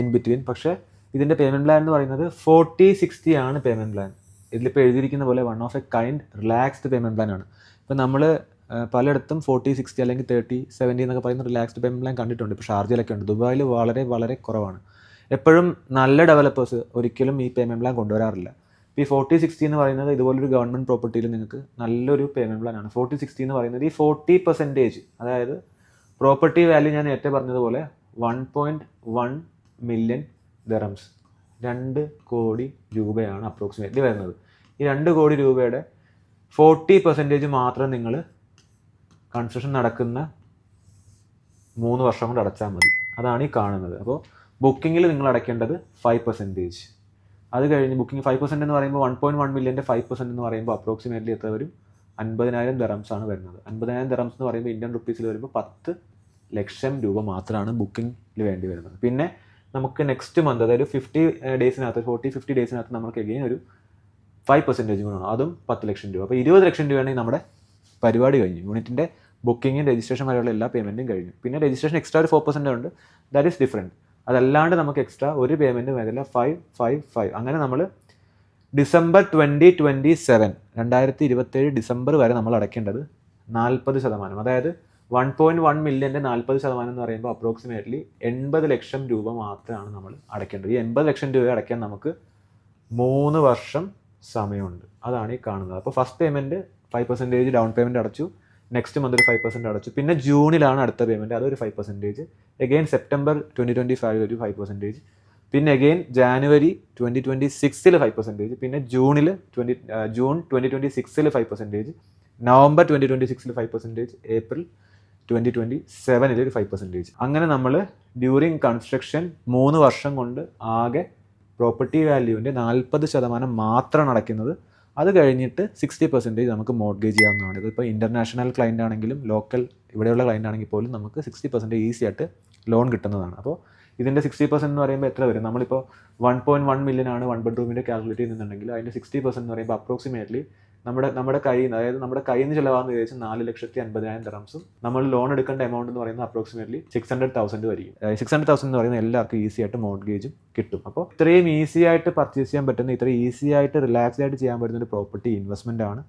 ഇൻ ബിറ്റ്വീൻ പക്ഷേ ഇതിന്റെ പേയ്മെന്റ് പ്ലാൻ എന്ന് പറയുന്നത് ഫോർട്ടി സിക്സ്റ്റി ആണ് പേയ്മെന്റ് പ്ലാൻ ഇതിലിപ്പോൾ എഴുതിയിരിക്കുന്ന പോലെ one of a kind relaxed payment plan ആണ്. ഇപ്പോൾ നമ്മൾ പലയിടത്തും ഫോർട്ടി സിക്സ്റ്റി അല്ലെങ്കിൽ തേർട്ടി സെവന്റി എന്നൊക്കെ പറയുന്ന റിലാക്സ്ഡ് പേയ്മെന്റ് പ്ലാൻ കണ്ടിട്ടുണ്ട്. ഇപ്പോൾ ഷാർജയിലൊക്കെ ഉണ്ട്. ദുബായിൽ വളരെ വളരെ കുറവാണ്. എപ്പോഴും നല്ല ഡെവലപ്പേഴ്സ് ഒരിക്കലും ഈ പേയ്മെന്റ് പ്ലാൻ കൊണ്ടുവരാറില്ല. ഇപ്പോൾ ഈ ഫോർട്ടി സിക്സ്റ്റി എന്ന് പറയുന്നത് ഇതുപോലൊരു ഗവൺമെന്റ് പ്രോപ്പർട്ടിയിൽ നിങ്ങൾക്ക് നല്ലൊരു പേയ്മെന്റ് പ്ലാൻ ആണ്. ഫോർട്ടി സിക്സ്റ്റി എന്ന് പറയുന്നത് ഈ ഫോർട്ടി പെർസെന്റേജ് അതായത് പ്രോപ്പർട്ടി വാല്യൂ ഞാൻ നേരത്തെ പറഞ്ഞതുപോലെ one point one million dirhams രണ്ട് കോടി രൂപയാണ് അപ്രോക്സിമേറ്റ്ലി വരുന്നത്. ഈ രണ്ട് കോടി രൂപയുടെ ഫോർട്ടി പെർസെന്റേജ് മാത്രം നിങ്ങൾ കൺസ്ട്രക്ഷൻ നടക്കുന്ന മൂന്ന് വർഷം കൊണ്ട് അടച്ചാൽ മതി. അതാണ് ഈ കാണുന്നത്. അപ്പോൾ ബുക്കിങ്ങിൽ നിങ്ങൾ അടയ്ക്കേണ്ടത് ഫൈവ് പെർസെന്റേജ് അത് കഴിഞ്ഞ് ബുക്കിംഗ് ഫൈവ് പെർസെന്റ് എന്ന് പറയുമ്പോൾ വൺ പോയിന്റ് വൺ മില്യന്റെ ഫൈവ് പെർസെന്റ് എന്ന് പറയുമ്പോൾ അപ്രോക്സിമേറ്റ്ലി എത്ര വരും? അൻപതിനായിരം ദറംസ് ആണ് വരുന്നത്. അൻപതിനായിരം ദറംസ് എന്ന് പറയുമ്പോൾ ഇന്ത്യൻ റുപ്പീസിൽ വരുമ്പോൾ പത്ത് ലക്ഷം രൂപ മാത്രമാണ് ബുക്കിങ്ങിൽ വേണ്ടി വരുന്നത്. പിന്നെ നമുക്ക് നെക്സ്റ്റ് മന്ത് അതായത് ഫിഫ്റ്റി ഡേയ്സിനകത്ത് ഫോർട്ടി ഫിഫ്റ്റി ഡേയ്സിനകത്ത് നമുക്ക് എഗെയിൻ ഒരു ഫൈവ് പെർസെന്റേജ് കൂടെ അതും പത്ത് ലക്ഷം രൂപ. അപ്പോൾ ഇരുപത് ലക്ഷം രൂപയാണെങ്കിൽ നമ്മുടെ പരിപാടി കഴിഞ്ഞു. യൂണിറ്റിന്റെ ബുക്കിങ്ങും രജിസ്ട്രേഷൻ വരെയുള്ള എല്ലാ പേയ്മെന്റും കഴിഞ്ഞു. പിന്നെ രജിസ്ട്രേഷൻ എക്സ്ട്രാ ഒരു ഫോർ പെർസെന്റ് ഉണ്ട്. ദാറ്റ് ഈസ് ഡിഫറെന്റ് അതല്ലാണ്ട് നമുക്ക് എക്സ്ട്രാ ഒരു പേയ്മെന്റും വരില്ല. ഫൈവ് ഫൈവ് ഫൈവ് അങ്ങനെ നമ്മൾ ഡിസംബർ ട്വന്റി ട്വന്റി സെവൻ രണ്ടായിരത്തി ഇരുപത്തേഴ് ഡിസംബർ വരെ നമ്മൾ അടയ്ക്കേണ്ടത് നാൽപ്പത് ശതമാനം. അതായത് വൺ പോയിന്റ് വൺ മില്യന്റെ നാൽപ്പത് ശതമാനം എന്ന് പറയുമ്പോൾ അപ്രോക്സിമേറ്റ്ലി എൺപത് ലക്ഷം രൂപ മാത്രമാണ് നമ്മൾ അടയ്ക്കേണ്ടത്. ഈ എൺപത് ലക്ഷം രൂപ അടയ്ക്കാൻ നമുക്ക് മൂന്ന് വർഷം സമയമുണ്ട്. അതാണ് ഈ കാണുന്നത്. അപ്പോൾ first payment five percentage down payment അടച്ചു. നെക്സ്റ്റ് മന്ത് ഒരു ഫൈവ് പെർസെന്റ് അടച്ചു. പിന്നെ ജൂണിലാണ് അടുത്ത പേയ്മെന്റ് അതൊരു five percentage again September twenty twenty five ഒരു ഫൈവ് പെർസെന്റേജ് പിന്നെ എഗെയിൻ ജാനുവരി ട്വന്റി ട്വന്റി സിക്സിൽ ഫൈവ് പെർസെന്റേജ് പിന്നെ ജൂണിൽ ട്വന്റി ജൂൺ ട്വന്റി ട്വന്റി സിക്സിൽ five percentage November twenty twenty സിക്സിൽ five percentage April twenty twenty സെവനിൽ ഒരു ഫൈവ് പെർസെന്റേജ് അങ്ങനെ നമ്മൾ ഡ്യൂറിങ് കൺസ്ട്രക്ഷൻ മൂന്ന് വർഷം കൊണ്ട് ആകെ പ്രോപ്പർട്ടി വാല്യൂവിന്റെ നാൽപ്പത് ശതമാനം മാത്രം അടയ്ക്കുന്നത്. അത് കഴിഞ്ഞിട്ട് സിക്സ്റ്റി പെർസെന്റേജ് നമുക്ക് മോർഗേജ് ചെയ്യാവുന്നതാണ്. ഇതിപ്പോൾ ഇന്റർനാഷണൽ ക്ലയന്റ് ആണെങ്കിലും ലോക്കൽ ഇവിടെയുള്ള ക്ലയന്റ് ആണെങ്കിൽ പോലും നമുക്ക് സിക്സ്റ്റി പെർസെന്റേജ് ഈസി ആയിട്ട് ലോൺ കിട്ടുന്നതാണ്. അപ്പോൾ ഇതിന്റെ സിക്സ്റ്റി പെർസെന്റ് എന്ന് പറയുമ്പോൾ എത്ര വരും? നമ്മളിപ്പോൾ വൺ പോയിന്റ് വൺ മില്യൺ ആണ് വൺ ബെഡ്റൂമിന്റെ കാൽക്കുലേറ്റ് ചെയ്യുന്നുണ്ടെങ്കിൽ അതിന്റെ സിക്സ്റ്റി പെർസെന്റ് എന്ന് പറയുമ്പോൾ അപ്രോക്സിമേറ്റ്ലി നമ്മുടെ നമ്മുടെ കയ്യിൽ നിന്ന് അതായത് നമ്മുടെ കയ്യിൽ നിന്ന് ചിലവാകുന്ന ഏകദേശം നാല് ലക്ഷത്തി അൻപതിനായിരം ഡ്രംസും നമ്മൾ ലോൺ എടുക്കേണ്ട എമൗണ്ട് എന്ന് പറയുന്നത് അപ്രോക്സിമേറ്റ്ലി സിക്സ് ഹൺഡ്രഡ് തൗസൻഡ് വരികയും സിക്സ് ഹൺഡ്രഡ് തൗസൻഡ് എന്ന് പറയുന്നത് എല്ലാവർക്കും ഈസി ആയിട്ട് മോഡ്ഗേജും കിട്ടും. അപ്പോൾ ഇത്രയും ഈസി ആയിട്ട് പർച്ചേസ് ചെയ്യാൻ പറ്റുന്ന ഇത്രയും ഈസി ആയിട്ട് റിലാക്സ് ആയിട്ട് ചെയ്യാൻ പറ്റുന്ന ഒരു പ്രോപ്പർട്ടി ഇൻവെസ്റ്റ്മെന്റ് ആണ്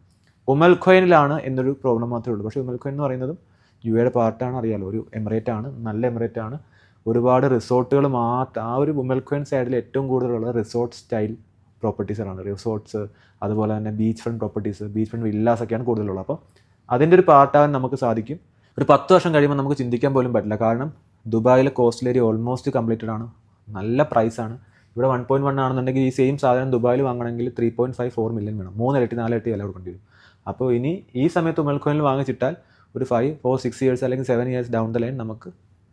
ഉമൽ ഖോയിനിലാണ് എന്നൊരു പ്രോബ്ലം മാത്രമേ ഉള്ളൂ. പക്ഷേ ഉമൽഖോയിൻ എന്ന് പറയുന്നതും യു എയുടെ പാർട്ടാണ് അറിയാലോ. ഒരു എമിറേറ്റ് ആണ് നല്ല എമിറേറ്റ് ആണ്. ഒരുപാട് റിസോർട്ടുകൾ മാത്രം ആ ഒരു ഉമൽഖോയിൻ സൈഡിൽ ഏറ്റവും കൂടുതലുള്ള റിസോർട്ട് സ്റ്റൈൽ പ്രോപ്പർട്ടീസുകളാണ് റിസോർട്ട്സ് അതുപോലെ തന്നെ beach front properties beach front villas ഒക്കെയാണ് കൂടുതലുള്ളത്. അപ്പോൾ അതിന്റെ ഒരു പാർട്ടാകാൻ നമുക്ക് സാധിക്കും. ഒരു പത്ത് വർഷം കഴിയുമ്പോൾ നമുക്ക് ചിന്തിക്കാൻ പോലും പറ്റില്ല. കാരണം ദുബായിലെ കോസ്റ്റൽ ഏരിയ ഓൾമോസ്റ്റ് കംപ്ലീറ്റഡ് ആണ്. നല്ല പ്രൈസാണ് ഇവിടെ വൺ പോയിന്റ് വൺ ആണെന്നുണ്ടെങ്കിൽ ഈ സെയിം സാധനം ദുബായിൽ വാങ്ങണമെങ്കിൽ three point five four million വേണം. മൂന്ന് ഇരട്ടി നാല് ഇരട്ടി വില കൊടുക്കേണ്ടി വരും. അപ്പോൾ ഇനി ഈ സമയത്ത് ഉമൽക്കോയിൽ വാങ്ങിച്ചിട്ടാൽ ഒരു ഫൈവ് ഫോർ സിക്സ് ഇയേഴ്സ് അല്ലെങ്കിൽ seven years down the line നമുക്ക്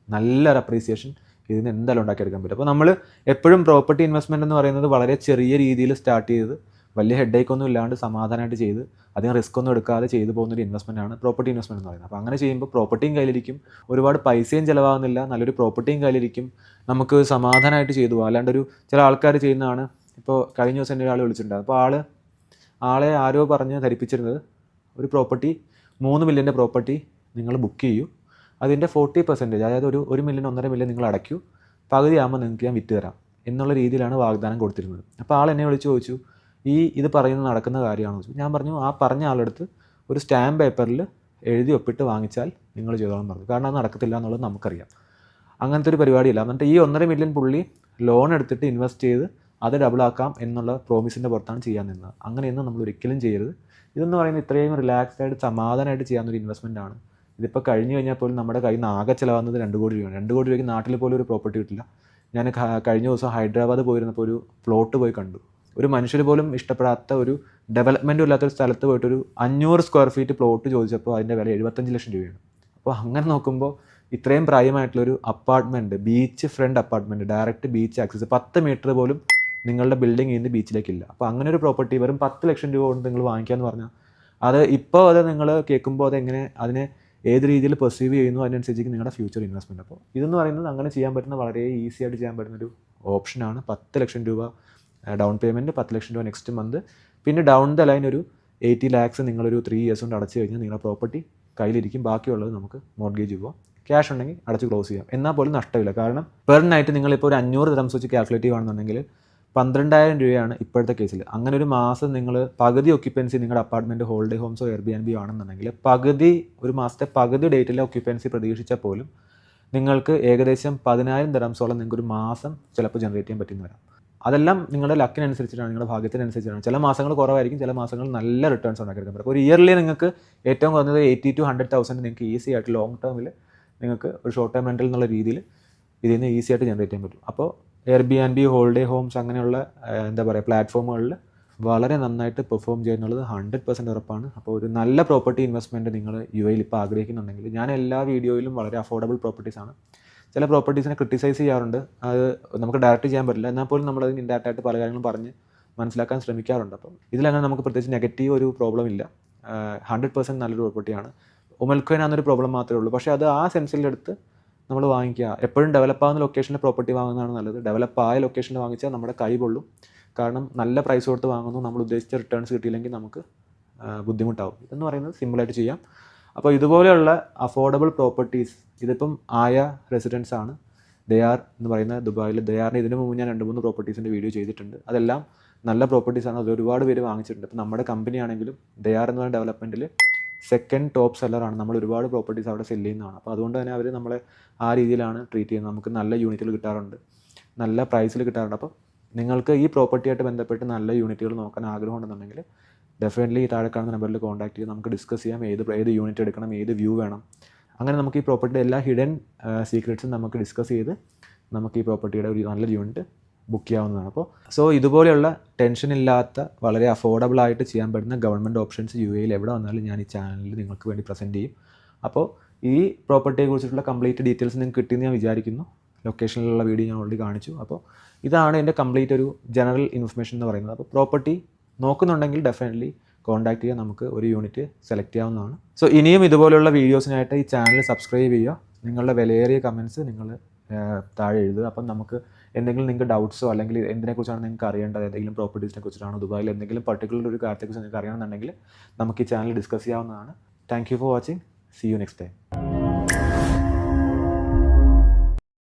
നല്ലൊരു അപ്രീസിയേഷൻ ഇതിന് എന്തായാലും ഉണ്ടാക്കിയെടുക്കാൻ പറ്റും. അപ്പോൾ നമ്മൾ എപ്പോഴും പ്രോപ്പർട്ടി ഇൻവെസ്റ്റ്മെന്റ് എന്ന് പറയുന്നത് വളരെ ചെറിയ രീതിയിൽ സ്റ്റാർട്ട് ചെയ്ത് വലിയ ഹെഡേക്ക് ഒന്നും ഇല്ലാണ്ട് സമാധാനമായിട്ട് ചെയ്ത് അധികം റിസ്ക് ഒന്നും എടുക്കാതെ ചെയ്തു പോകുന്നൊരു ഇൻവെസ്റ്റ്മെന്റ് ആണ് പ്രോപ്പർട്ടി ഇൻവെസ്റ്റ്മെന്റ് എന്ന് പറയുന്നത്. അപ്പോൾ അങ്ങനെ ചെയ്യുമ്പോൾ പ്രോപ്പർട്ടിയും കയ്യിലിരിക്കും. ഒരുപാട് പൈസയും ചിലവാകുന്നില്ല. നല്ലൊരു പ്രോപ്പർട്ടിയും കയ്യിലിരിക്കും. നമുക്ക് സമാധാനമായിട്ട് ചെയ്തു പോകാം. അല്ലാണ്ട് ഒരു ചില ആൾക്കാർ ചെയ്യുന്നതാണ്. ഇപ്പോൾ കഴിഞ്ഞ ദിവസം എന്റെ ഒരാൾ വിളിച്ചിട്ടുണ്ട് അപ്പോൾ ആൾ ആളെ ആരോ പറഞ്ഞ് ധരിപ്പിച്ചിരുന്നത് ഒരു പ്രോപ്പർട്ടി മൂന്ന് മില്യന്റെ പ്രോപ്പർട്ടി നിങ്ങൾ ബുക്ക് ചെയ്യൂ. അതിന്റെ ഫോർട്ടി പെർസെന്റേജ് അതായത് ഒരു ഒരു മില്യൺ ഒന്നര മില്യൺ നിങ്ങൾ അടയ്ക്കൂ. പകുതി ആകുമ്പോൾ നിങ്ങൾക്ക് ഞാൻ വിറ്റ് തരാം എന്നുള്ള രീതിയിലാണ് വാഗ്ദാനം കൊടുത്തിരുന്നത്. അപ്പോൾ ആൾ എന്നെ വിളിച്ച് ചോദിച്ചു ഈ ഇത് പറയുന്നത് നടക്കുന്ന കാര്യമാണോ? ചോദിച്ചു. ഞാൻ പറഞ്ഞു ആ പറഞ്ഞ ആളെടുത്ത് ഒരു സ്റ്റാമ്പ് പേപ്പറിൽ എഴുതി ഒപ്പിട്ട് വാങ്ങിച്ചാൽ നിങ്ങൾ ചെയ്തോളാം പറഞ്ഞു. കാരണം അത് നടക്കത്തില്ല എന്നുള്ളത് നമുക്കറിയാം. അങ്ങനത്തെ ഒരു പരിപാടിയില്ല. എന്നിട്ട് ഈ ഒന്നര മില്യൺ പുള്ളി ലോൺ എടുത്തിട്ട് ഇൻവെസ്റ്റ് ചെയ്ത് അത് ഡബിളാക്കാം എന്നുള്ള പ്രോമിസിന്റെ പുറത്താണ് ചെയ്യാൻ നിന്നത്. അങ്ങനെയൊന്നും നമ്മൾ ഒരിക്കലും ചെയ്യരുത്. ഇതെന്ന് പറയുന്നത് ഇത്രയും റിലാക്സ്ഡ് ആയിട്ട് സമാധാനമായിട്ട് ചെയ്യാവുന്ന ഒരു ഇൻവെസ്റ്റ്മെന്റ് ആണ്. ഇതിപ്പോൾ കഴിഞ്ഞു കഴിഞ്ഞാൽ പോലും നമ്മുടെ കയ്യിൽ നിന്ന് ആകെ ചിലവാകുന്നത് രണ്ട് കോടി രൂപയാണ്. രണ്ട് കോടി രൂപയ്ക്ക് നാട്ടിൽ പോലും ഒരു പ്രോപ്പർട്ടി കിട്ടില്ല. ഞാൻ കഴിഞ്ഞ ദിവസം ഹൈദരാബാദ് പോയിരുന്നപ്പോൾ ഒരു പ്ലോട്ട് പോയി കണ്ടു. ഒരു മനുഷ്യർ പോലും ഇഷ്ടപ്പെടാത്ത ഒരു ഡെവലപ്മെന്റും ഇല്ലാത്തൊരു സ്ഥലത്ത് പോയിട്ട് ഒരു അഞ്ഞൂറ് സ്ക്വയർ ഫീറ്റ് പ്ലോട്ട് ചോദിച്ചപ്പോൾ അതിന്റെ വില എഴുപത്തഞ്ച് ലക്ഷം രൂപയാണ്. അപ്പോൾ അങ്ങനെ നോക്കുമ്പോൾ ഇത്രയും പ്രായമായിട്ടുള്ളൊരു apartment beach front apartment direct beach access പത്ത് മീറ്റർ പോലും നിങ്ങളുടെ ബിൽഡിംഗ് ഇന്ന് ബീച്ചിലേക്കില്ല അപ്പോൾ അങ്ങനെ ഒരു പ്രോപ്പർട്ടി വെറും പത്ത് ലക്ഷം രൂപ കൊണ്ട് നിങ്ങൾ വാങ്ങിക്കാമെന്ന് പറഞ്ഞാൽ അത് ഇപ്പോൾ അത് നിങ്ങൾ കേൾക്കുമ്പോൾ അതെങ്ങനെ അതിനെ ഏത് രീതിയിൽ പെർസീവ് ചെയ്യുന്നു അതിനനുസരിച്ച് നിങ്ങളുടെ ഫ്യൂച്ചർ ഇൻവെസ്റ്റ്മെന്റ് അപ്പോൾ ഇതെന്ന് പറയുന്നത് അങ്ങനെ ചെയ്യാൻ പറ്റുന്ന വളരെ ഈസി ആയിട്ട് ചെയ്യാൻ പറ്റുന്ന ഒരു ഓപ്ഷനാണ് പത്ത് ലക്ഷം രൂപ ഡൗൺ പേയ്മെന്റ് പത്ത് ലക്ഷം രൂപ നെക്സ്റ്റ് മന്ത് പിന്നെ ഡൗൺ ദ ലൈൻ ഒരു എയ്റ്റി ലാക്സ് നിങ്ങളൊരു ത്രീ ഇയേഴ്സ് കൊണ്ട് അടച്ചു കഴിഞ്ഞാൽ നിങ്ങളുടെ പ്രോപ്പർട്ടി കയ്യിലിരിക്കും. ബാക്കിയുള്ളത് നമുക്ക് മോർഗേജ് പോവാം. ക്യാഷ് ഉണ്ടെങ്കിൽ അടച്ച് ക്ലോസ് ചെയ്യാം. എന്നാൽ പോലും നഷ്ടമില്ല. കാരണം പെർ നൈറ്റ് നിങ്ങളിപ്പോൾ ഒരു അഞ്ഞൂറ് തരംസ് വെച്ച് കാൽക്കുലേറ്റ് ചെയ്യുകയാണെന്നുണ്ടെങ്കിൽ പന്ത്രണ്ടായിരം രൂപയാണ് ഇപ്പോഴത്തെ കേസിൽ. അങ്ങനെ ഒരു മാസം നിങ്ങൾ പകുതി ഒക്യുപ്പൻസി നിങ്ങളുടെ അപ്പാർട്ട്മെന്റ് ഹോൾഡേ ഹോംസോ എയർ ബി എൻ ബി ആണെന്നുണ്ടെങ്കിൽ പകുതി ഒരു മാസത്തെ പകുതി ഡേറ്റിലെ ഒക്യുപ്പൻസി പ്രതീക്ഷിച്ചാൽ പോലും നിങ്ങൾക്ക് ഏകദേശം പതിനായിരം ദിറംസോളം നിങ്ങൾക്ക് ഒരു മാസം ചിലപ്പോൾ ജനറേറ്റ് ചെയ്യാൻ പറ്റുന്ന വരാം. അതെല്ലാം നിങ്ങളുടെ ലക്കിനനുസരിച്ചിട്ടാണ് നിങ്ങളുടെ ഭാഗ്യത്തിനനുസരിച്ചിട്ടാണ്. ചില മാസങ്ങൾ കുറവായിരിക്കും ചില മാസങ്ങൾ നല്ല റിട്ടേൺസ് ഉണ്ടാക്കിയെടുക്കാൻ പറ്റും. ഒരു ഇയർലി നിങ്ങൾക്ക് ഏറ്റവും കുറഞ്ഞത് എയ്റ്റി ടു ഹൺഡ്രഡ് തൗസൻഡ് നിങ്ങൾക്ക് ഈസി ആയിട്ട് ലോങ് ടേമിൽ നിങ്ങൾക്ക് ഒരു ഷോർട്ട് ടേം റെന്റൽ എന്നുള്ള രീതിയിൽ ഇതിൽ നിന്ന് ഈസി ആയിട്ട് ജനറേറ്റ് ചെയ്യാൻ പറ്റും. അപ്പോൾ air B and B holiday homes അങ്ങനെയുള്ള എന്താ പറയുക പ്ലാറ്റ്ഫോമുകളിൽ വളരെ നന്നായിട്ട് പെർഫോം ചെയ്യുന്നുള്ളത് ഹൺഡ്രഡ് പെർസെന്റ് ഉറപ്പാണ്. അപ്പോൾ ഒരു നല്ല പ്രോപ്പർട്ടി ഇൻവെസ്റ്റ്മെന്റ് നിങ്ങൾ യു എയിൽ ഇപ്പോൾ ആഗ്രഹിക്കുന്നുണ്ടെങ്കിൽ ഞാൻ എല്ലാ വീഡിയോയിലും വളരെ അഫോർഡബിൾ പ്രോപ്പർട്ടീസ് ആണ്. ചില പ്രോപ്പർട്ടീസിനെ ക്രിട്ടിസൈസ് ചെയ്യാറുണ്ട്. അത് നമുക്ക് ഡയറക്റ്റ് ചെയ്യാൻ പറ്റില്ല. എന്നാൽ പോലും നമ്മളതിന് ഇൻഡയറക്റ്റ് ആയിട്ട് പല കാര്യങ്ങളും പറഞ്ഞ് മനസ്സിലാക്കാൻ ശ്രമിക്കാറുണ്ട്. അപ്പം ഇതിലങ്ങനെ നമുക്ക് പ്രത്യേകിച്ച് നെഗറ്റീവ് ഒരു പ്രോബ്ലം ഇല്ല. ഹൺഡ്രഡ് പെർസെന്റ് നല്ലൊരു പ്രോപ്പർട്ടിയാണ് ഉമൽഖോൻ എന്നൊരു പ്രോബ്ലം മാത്രമേ ഉള്ളൂ. പക്ഷേ അത് ആ സെൻസിലെടുത്ത് നമ്മൾ വാങ്ങിക്കുക. എപ്പോഴും ഡെവലപ്പ് ആവുന്ന ലൊക്കേഷനിൽ പ്രോപ്പർട്ടി വാങ്ങുന്നതാണ് നല്ലത്. ഡെവലപ്പ് ആയ ലൊക്കേഷനിൽ വാങ്ങിച്ചാൽ നമ്മുടെ കൈ പൊള്ളും. കാരണം നല്ല പ്രൈസ് കൊടുത്ത് വാങ്ങുന്നു നമ്മൾ ഉദ്ദേശിച്ച റിട്ടേൺസ് കിട്ടിയില്ലെങ്കിൽ നമുക്ക് ബുദ്ധിമുട്ടാവും. ഇതെന്ന് പറയുന്നത് സിമ്പിളായിട്ട് ചെയ്യാം. അപ്പോൾ ഇതുപോലെയുള്ള അഫോർഡബിൾ പ്രോപ്പർട്ടീസ് ഇതിപ്പം ആയ റെസിഡൻസ് ആണ്. ദയാർ എന്ന് പറയുന്ന ദുബായിൽ ദയാറിന് ഇതിനു മുമ്പ് ഞാൻ രണ്ട് മൂന്ന് പ്രോപ്പർട്ടീസിന്റെ വീഡിയോ ചെയ്തിട്ടുണ്ട്. അതെല്ലാം നല്ല പ്രോപ്പർട്ടീസാണ് അത് ഒരുപാട് പേര് വാങ്ങിച്ചിട്ടുണ്ട്. ഇപ്പം നമ്മുടെ കമ്പനി ആണെങ്കിലും ദയാർ എന്ന് പറയുന്ന ഡെവലപ്മെന്റിൽ സെക്കൻഡ് ടോപ്പ് സെല്ലറാണ് നമ്മൾ ഒരുപാട് പ്രോപ്പർട്ടീസ് അവിടെ സെല്ല് ചെയ്യുന്നതാണ്. അപ്പോൾ അതുകൊണ്ട് തന്നെ അവർ നമ്മളെ ആ രീതിയിലാണ് ട്രീറ്റ് ചെയ്യുന്നത്. നമുക്ക് നല്ല യൂണിറ്റുകൾ കിട്ടാറുണ്ട്. നല്ല പ്രൈസിൽ കിട്ടാറുണ്ട്. അപ്പോൾ നിങ്ങൾക്ക് ഈ പ്രോപ്പർട്ടിയായിട്ട് ബന്ധപ്പെട്ട് നല്ല യൂണിറ്റുകൾ നോക്കാൻ ആഗ്രഹം ഉണ്ടെന്നുണ്ടെങ്കിൽ ഡെഫിനറ്റ്ലി ഈ താഴെ കാണുന്ന നമ്പറിൽ കോൺടാക്ട് ചെയ്ത് നമുക്ക് ഡിസ്കസ് ചെയ്യാം. ഏത് ഏത് യൂണിറ്റ് എടുക്കണം ഏത് വ്യൂ വേണം. അങ്ങനെ നമുക്ക് ഈ പ്രോപ്പർട്ടിയുടെ എല്ലാ ഹിഡൻ സീക്രട്സും നമുക്ക് ഡിസ്കസ് ചെയ്ത് നമുക്ക് ഈ പ്രോപ്പർട്ടിയുടെ ഒരു നല്ല യൂണിറ്റ് ബുക്ക് ചെയ്യാവുന്നതാണ്. അപ്പോൾ സോ ഇതുപോലെയുള്ള ടെൻഷൻ ഇല്ലാത്ത വളരെ അഫോർഡബിൾ ആയിട്ട് ചെയ്യാൻ പറ്റുന്ന ഗവൺമെന്റ് ഓപ്ഷൻസ് യു എയിൽ എവിടെ വന്നാലും ഞാൻ ഈ ചാനലിൽ നിങ്ങൾക്ക് വേണ്ടി പ്രസന്റ് ചെയ്യും. അപ്പോൾ ഈ പ്രോപ്പർട്ടിയെ കുറിച്ചിട്ടുള്ള കംപ്ലീറ്റ് ഡീറ്റെയിൽസ് നിങ്ങൾക്ക് കിട്ടിയെന്ന് ഞാൻ വിചാരിക്കുന്നു. ലൊക്കേഷനിലുള്ള വീഡിയോ ഞാൻ ഓൾറെഡി കാണിച്ചു. അപ്പോൾ ഇതാണ് എന്റെ കംപ്ലീറ്റ് ഒരു ജനറൽ ഇൻഫർമേഷൻ എന്ന് പറയുന്നത്. അപ്പോൾ പ്രോപ്പർട്ടി നോക്കുന്നുണ്ടെങ്കിൽ ഡെഫിനറ്റ്ലി കോൺടാക്ട് ചെയ്യാൻ നമുക്ക് ഒരു യൂണിറ്റ് സെലക്ട് ചെയ്യാവുന്നതാണ്. സോ ഇനിയും ഇതുപോലെയുള്ള വീഡിയോസിനായിട്ട് ഈ ചാനൽ സബ്സ്ക്രൈബ് ചെയ്യുക. നിങ്ങളുടെ വിലയേറിയ കമൻസ് നിങ്ങൾ താഴെ എഴുതുക. അപ്പം നമുക്ക് എന്തെങ്കിലും നിങ്ങൾക്ക് ഡൗട്ട്സോ അല്ലെങ്കിൽ എന്തിനെക്കുറിച്ചാണ് നിങ്ങൾക്ക് അറിയേണ്ടത്? എന്തെങ്കിലും പ്രോപ്പർട്ടീസിനെ കുറിച്ചിട്ടാണ് ദുബായിൽ എന്തെങ്കിലും പർട്ടിക്കുലർ ഒരു കാര്യത്തെക്കുറിച്ച് നിങ്ങൾക്ക് അറിയണമെന്നുണ്ടെങ്കിൽ നമുക്ക് ഈ ചാനൽ ഡിസ്കസ് ചെയ്യാവുന്നതാണ്. Thank you for watching see you next time